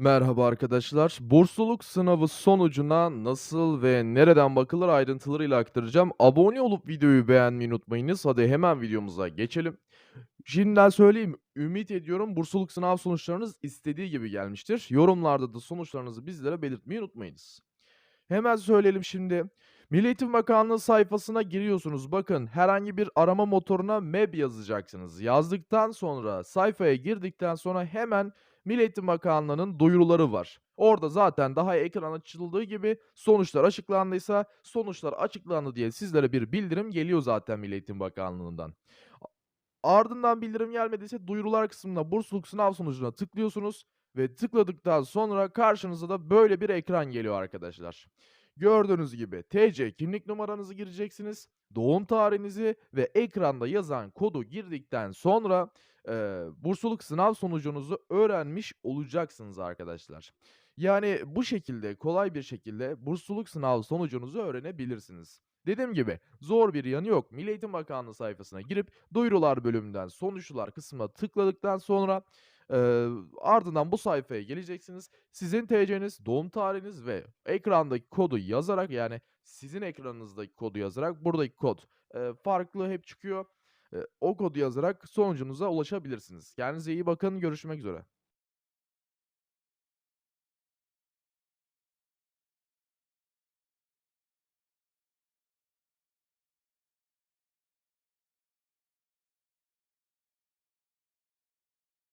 Merhaba arkadaşlar. Bursluluk sınavı sonucuna nasıl ve nereden bakılır ayrıntılarıyla aktaracağım. Abone olup videoyu beğenmeyi unutmayınız. Hadi hemen videomuza geçelim. Şimdiden söyleyeyim, ümit ediyorum bursluluk sınav sonuçlarınız istediği gibi gelmiştir. Yorumlarda da sonuçlarınızı bizlere belirtmeyi unutmayınız. Hemen söyleyelim şimdi. Milli Eğitim Bakanlığı sayfasına giriyorsunuz. Bakın herhangi bir arama motoruna MEB yazacaksınız. Yazdıktan sonra sayfaya girdikten sonra hemen Milli Eğitim Bakanlığı'nın duyuruları var. Orada zaten daha ekran açıldığı gibi sonuçlar açıklandıysa sonuçlar açıklandı diye sizlere bir bildirim geliyor zaten Milli Eğitim Bakanlığı'ndan. Ardından bildirim gelmediyse duyurular kısmında bursluluk sınav sonucuna tıklıyorsunuz ve tıkladıktan sonra karşınıza da böyle bir ekran geliyor arkadaşlar. Gördüğünüz gibi TC kimlik numaranızı gireceksiniz, doğum tarihinizi ve ekranda yazan kodu girdikten sonra eee, bursluluk sınav sonucunuzu öğrenmiş olacaksınız arkadaşlar. Yani bu şekilde kolay bir şekilde bursluluk sınav sonucunuzu öğrenebilirsiniz. Dediğim gibi zor bir yanı yok. Milli Eğitim Bakanlığı sayfasına girip duyurular bölümünden sonuçlar kısmına tıkladıktan sonra eee, ardından bu sayfaya geleceksiniz. Sizin TC'niz, doğum tarihiniz ve ekrandaki kodu yazarak yani sizin ekranınızdaki kodu yazarak buradaki kod eee, farklı hep çıkıyor. O kodu yazarak sonucunuza ulaşabilirsiniz. Kendinize iyi bakın. Görüşmek üzere.